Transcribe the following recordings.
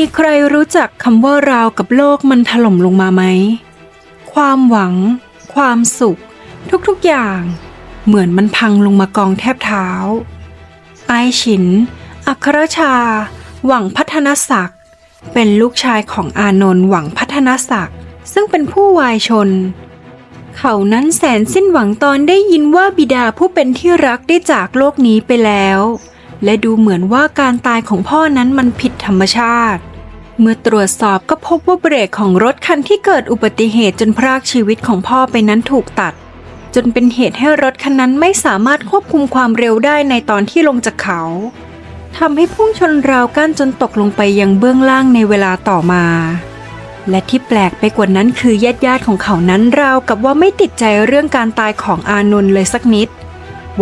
มีใครรู้จักคำว่าราวกับโลกมันถล่มลงมาไหม ความหวัง ความสุข ทุกๆอย่าง เหมือนมันพังลงมากองแทบเท้า ไอฉิน อัครชา หวังพัฒนศักดิ์ เป็นลูกชายของอานนท์หวังพัฒนศักดิ์ ซึ่งเป็นผู้วายชน เขานั้นแสนสิ้นหวังตอนได้ยินว่าบิดาผู้เป็นที่รักได้จากโลกนี้ไปแล้ว และดูเหมือนว่าการตายของพ่อนั้นมันผิดธรรมชาติ เมื่อตรวจสอบก็พบว่าเบรกของรถคันที่เกิดอุบัติเหตุจนพรากชีวิตของพ่อไปนั้นถูกตัด จนเป็นเหตุให้รถคันนั้นไม่สามารถควบคุมความเร็วได้ในตอนที่ลงจากเขาทำให้พุ่งชนราวกั้นจนตกลงไปยังเบื้องล่างในเวลาต่อมา และที่แปลกไปกว่านั้นคือญาติญาติๆของเขานั้นราวกับว่าไม่ติดใจเรื่องการตายของอานนท์เลยสักนิด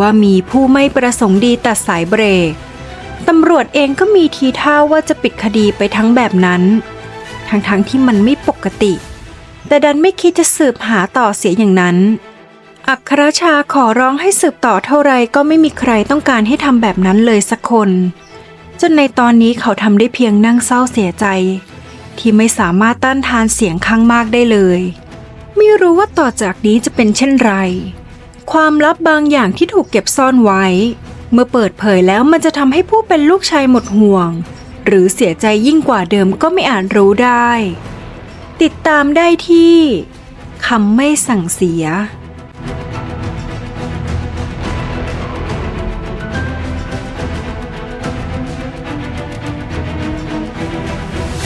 ว่ามีผู้ไม่ประสงค์ดีตัดสายเบรกตำรวจเองก็มีทีท่าว่าจะปิดคดีไปทั้งแบบนั้น ทั้งๆทที่มันไม่ปกติ แต่ดันไม่คิดจะสืบหาต่อเสียอย่างนั้น อัครชาขอร้องให้สืบต่อเท่าไรก็ไม่มีใครต้องการให้ทำแบบนั้นเลยสักคน จนในตอนนี้เขาทำได้เพียงนั่งเศร้าเสียใจ ที่ไม่สามารถต้านทานเสียงข้างมากได้เลย ไม่รู้ว่าต่อจากนี้จะเป็นเช่นไร ความลับบางอย่างที่ถูกเก็บซ่อนไว้ เมื่อเปิดเผยแล้วมันจะทำให้ผู้เป็นลูกชายหมดห่วง หรือเสียใจยิ่งกว่าเดิมก็ไม่อาจรู้ได้ ติดตามได้ที่คำไม่สั่งเสีย